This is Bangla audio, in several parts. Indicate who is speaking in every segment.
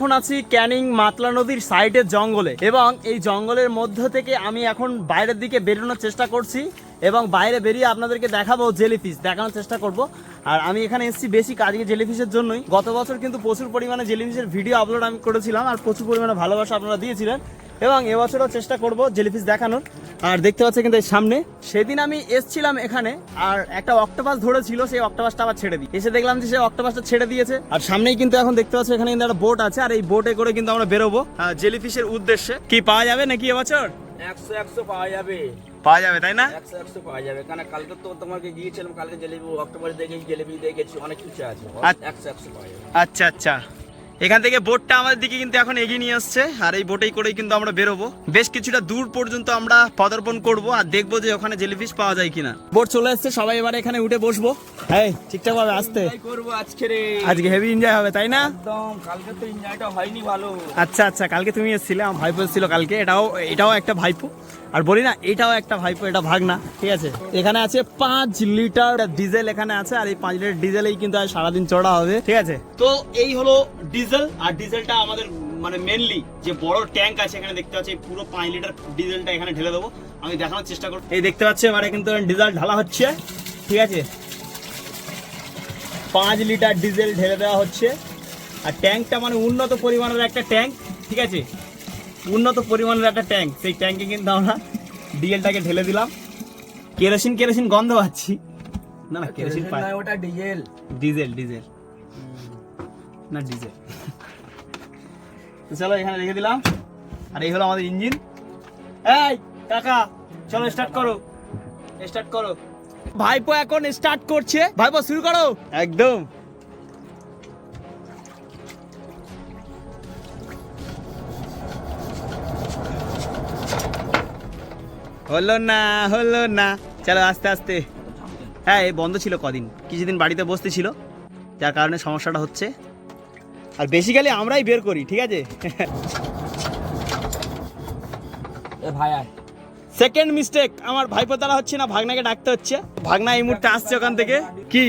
Speaker 1: এখন আছি ক্যানিং মাতলা নদীর সাইডের জঙ্গলে এবং এই জঙ্গলের মধ্য থেকে আমি এখন বাইরের দিকে বেরোনোর চেষ্টা করছি এবং বাইরে বেরিয়ে আপনাদেরকে দেখাবো জেলিফিশ, দেখানোর চেষ্টা করব। আর আমি এখানে এসেছি বেশি কাজে জেলিফিশের জন্যই। গত বছর কিন্তু প্রচুর পরিমাণে জেলিফিশের ভিডিও আপলোড আমি করেছিলাম আর প্রচুর পরিমাণে ভালোবাসা আপনারা দিয়েছিলেন। এবং এবছরও চেষ্টা করব জেলিফিশ দেখানোর। আর দেখতে পাচ্ছি কিন্তু সামনে সেদিন আমি এসছিলাম এখানে আর একটা অক্টোপাস ধরেছিল সেই অক্টোপাসটা আবার ছেড়ে দিই। এসে দেখলাম যে সেই অক্টোপাসটা ছেড়ে দিয়েছে। আর সামনেই কিন্তু এখন দেখতে পাচ্ছি এখানে কিন্তু একটা বোট আছে আর এই বোটে করে কিন্তু আমরা বেরোবো। জেলিফিশের উদ্দেশ্যে কি পাওয়া যাবে নাকি এবছর?
Speaker 2: একশো একশো পাওয়া যাবে।
Speaker 1: পাওয়া যাবে তাই না?
Speaker 2: একশো একশো পাওয়া যাবে। কারণ কালকে তো তোমাকে গিয়েছিলাম কালকে জেলেবি অক্টোবরে দেখেছি জেলেবি দেখেছি অনেক কিছু আছে।
Speaker 1: আচ্ছা।
Speaker 2: একশো একশো পাওয়া যাবে।
Speaker 1: আচ্ছা আচ্ছা। এখান থেকে বোটটা আমাদের দিকে কিন্তু এখন এগিয়ে নিয়ে আসছে আর এই বোটেই করেই কিন্তু আমরা বেরোবো। বেশ কিছুটা দূর পর্যন্ত আমরা পদার্পণ করব আর দেখব যে ওখানে জেলিফিশ পাওয়া যায় কিনা। বোট চলে এসছে সবাই এবার এখানে উঠে বসবো। হ্যাঁ ঠিকঠাক ভাবে আসতে।
Speaker 2: করব আজকে
Speaker 1: আজকে হেভি এনজয় হবে তাই না?
Speaker 2: একদম কালকে তো এনজয়টা হয়নি ভালো।
Speaker 1: আচ্ছা আচ্ছা কালকে তুমি এসেছিলে আমার ভাইপো এসেছিল কালকে এটাও এটাও একটা ভাইপো। আর বলি না, এটাও একটা ভাইপো, এটা ভাগ না ঠিক আছে? এখানে আছে পাঁচ লিটার ডিজেল এখানে আছে, আর এই পাঁচ লিটার ডিজেলেই কিন্তু সারাদিন চড়া হবে, ঠিক আছে? তো এই হলো ডিজেল, আর ডিজেলটা আমাদের মানে মেনলি যে বড় ট্যাঙ্ক আছে এখানে দেখতে পাচ্ছি পুরো পাঁচ লিটার ডিজেলটা এখানে ঢেলে দেবো। আমি দেখানোর চেষ্টা করব। এই দেখতে পাচ্ছি, এবারে কিন্তু ডিজেল ঢালা হচ্ছে, ঠিক আছে? পাঁচ লিটার ডিজেল ঢেলে দেওয়া হচ্ছে, আর ট্যাঙ্কটা মানে উন্নত পরিমাণের একটা ট্যাঙ্ক, ঠিক আছে? উন্নত পরিমাণের একটা ট্যাঙ্ক সেই ট্যাঙ্কে কিন্তু আমরা ডিজেলটাকে ঢেলে দিলাম। কেরোসিন কেরোসিন গন্ধ পাচ্ছি। না না কেরোসিন পাই
Speaker 2: ওটা ডিজেল
Speaker 1: ডিজেল ডিজেল না ডিজেল তো চলো এখানে রেখে দিলাম। আর এই হলো আমাদের ইঞ্জিন। এই কাকা চলো স্টার্ট করো। স্টার্ট করো। ভাইপো এখন স্টার্ট করছে। ভাইপো শুরু করো। একদম। হলো না হলো না। চলো আস্তে আস্তে। হ্যাঁ এই বন্ধ ছিল কদিন? কিছুদিন বাড়িতে বসতে ছিল যার কারণে সমস্যাটা হচ্ছে। আর বেসিক্যালি আমরাই বের করি ঠিক আছে?
Speaker 2: এ ভাই
Speaker 1: সেকেন্ড মিস্টেক আমার ভাইপো দ্বারা হচ্ছে না ভাগনাকে ডাকতে হচ্ছে। ভাগনা এই মুহূর্তে আসছে ওখান থেকে। কি?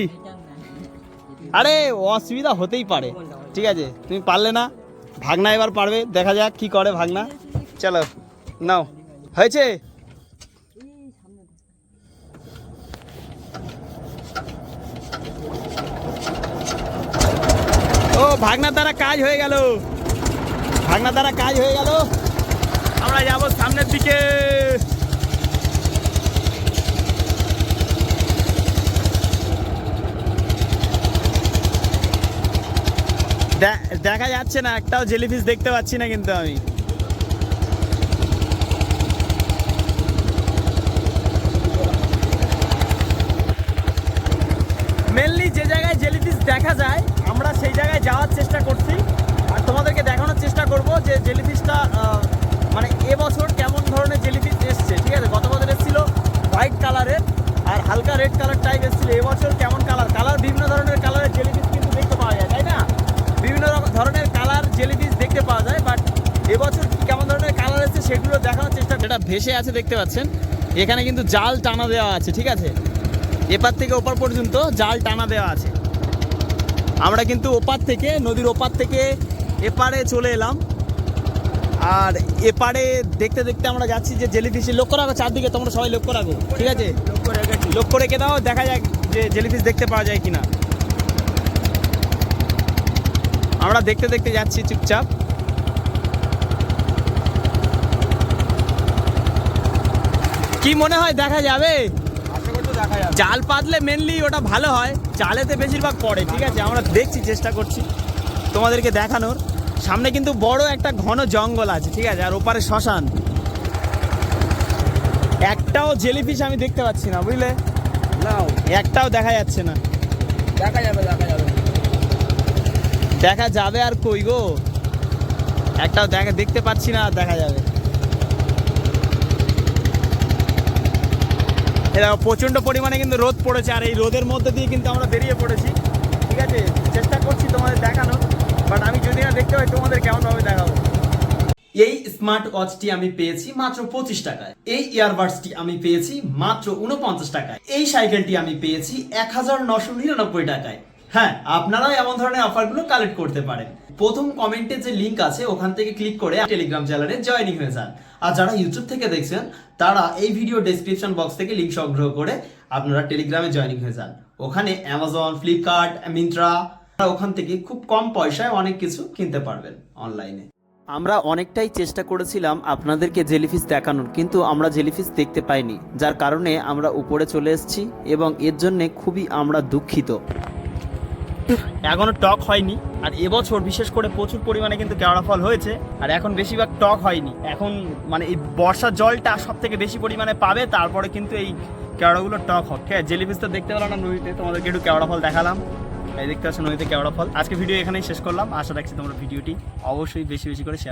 Speaker 1: আরে অসুবিধা হতেই পারে ঠিক আছে? তুমি পারলে না ভাগনা এবার পারবে দেখা যাক কি করে ভাগনা। চলো নাও। হয়েছে? ভাগনা দ্বারা কাজ হয়ে গেল। ভাগনা দ্বারা কাজ হয়ে গেল। আমরা যাব সামনের দিকে। দেখা যাচ্ছে না, একটাও জেলিফিশ দেখতে পাচ্ছি না কিন্তু আমি মেনলি যে জায়গায় জেলিফিশ দেখা যায় আমরা সেই জায়গায় যাওয়ার চেষ্টা করছি আর তোমাদেরকে দেখানোর চেষ্টা করব যে জেলিফিশটা মানে এবছর কেমন ধরনের জেলিফিশ এসছে, ঠিক আছে? গত বছর এসেছিল হোয়াইট কালারের আর হালকা রেড কালার টাইপ এসেছিল। এবছর কেমন কালার কালার বিভিন্ন ধরনের কালারের জেলিফিশ কিন্তু দেখতে পাওয়া যায়, তাই না? বিভিন্ন ধরনের কালার জেলিফিশ দেখতে পাওয়া যায় বাট এবছর কেমন ধরনের কালার এসেছে সেগুলো দেখানোর চেষ্টা যেটা ভেসে আছে দেখতে পাচ্ছেন, এখানে কিন্তু জাল টানা দেওয়া আছে, ঠিক আছে? এপার থেকে ওপার পর্যন্ত জাল টানা দেওয়া আছে। আমরা কিন্তু ওপার থেকে, নদীর ওপার থেকে এপারে চলে এলাম। আর এপারে দেখতে দেখতে আমরা যাচ্ছি যে জেলিফিশ লক্ষ্য রাখো চারদিকে তোমরা সবাই লক্ষ্য রাখো ঠিক আছে? লক্ষ্য রেখে দাও দেখা যাক যে জেলিফিশ দেখতে পাওয়া যায় কিনা। আমরা দেখতে দেখতে যাচ্ছি চুপচাপ। কি মনে হয় দেখা যাবে? জাল পাতলে মেনলি ওটা ভালো হয় জালেতে বেশিরভাগ পড়ে ঠিক আছে? আমরা দেখছি চেষ্টা করছি তোমাদেরকে দেখানোর। সামনে কিন্তু বড় একটা ঘন জঙ্গল আছে ঠিক আছে? আর ওপারে শ্মশান। একটাও জেলিফিশ আমি দেখতে পাচ্ছি না বুঝলে?
Speaker 2: নাও।
Speaker 1: একটাও দেখা যাচ্ছে না।
Speaker 2: দেখা যাবে দেখা যাবে।
Speaker 1: দেখা যাবে আর কই গো? একটাও দেখা দেখতে পাচ্ছি না আর দেখা যাবে। এরা প্রচণ্ড পরিমাণে কিন্তু রোদ পড়েছে আর এই রোদের মধ্যে দিয়ে কিন্তু আমরা বেরিয়ে পড়েছি ঠিক আছে চেষ্টা করছি তোমাদের দেখানো বাট আমি দেখাবো? এই স্মার্ট ওয়াচটি আমি পেয়েছি মাত্র পঁচিশ টাকায়। এই ইয়ারবাডসটি আমি পেয়েছি মাত্র উনপঞ্চাশ টাকায়। এই সাইকেলটি আমি পেয়েছি এক হাজার নশো নিরানব্বই টাকায়। হ্যাঁ আপনারাও এমন ধরনের অফারগুলো কালেক্ট করতে পারেন। প্রথম কমেন্টে যে লিঙ্ক আছে, ওখান থেকে ক্লিক করে টেলিগ্রাম চ্যানেলে জয়েনিং হয়ে যান। আর যারা ইউটিউব থেকে দেখছেন, তারা এই ভিডিও ডেসক্রিপশন বক্স থেকে লিঙ্ক সংগ্রহ করে আপনারা টেলিগ্রামে জয়েনিং হয়ে যান। ওখানে অ্যামাজন ফ্লিপকার্ট মিন্ত্রা ওখান থেকে খুব কম পয়সায় অনেক কিছু কিনতে পারবেন অনলাইনে। আমরা অনেকটাই চেষ্টা করেছিলাম আপনাদেরকে জেলিফিশ দেখানোর কিন্তু আমরা জেলিফিশ দেখতে পাইনি যার কারণে আমরা উপরে চলে এসেছি এবং এর জন্য খুবই আমরা দুঃখিত। এখনও টক হয়নি আর এবছর বিশেষ করে প্রচুর পরিমাণে কিন্তু কেওড়া ফল হয়েছে আর এখন বেশিরভাগ টক হয়নি। এখন মানে এই বর্ষার জলটা সব থেকে বেশি পরিমাণে পাবে তারপরে কিন্তু এই কেওড়াগুলো টক হবে। ঠিক আছে জেলিফিশ তো দেখতে পেলাম না নদীতে তোমাদেরকে একটু কেওড়া ফল দেখালাম। এই দেখতে পাচ্ছেন নদীতে কেওড়া ফল। আজকে ভিডিও এখানেই শেষ করলাম। আশা রাখছি তোমরা ভিডিওটি অবশ্যই বেশি বেশি করে শেয়ার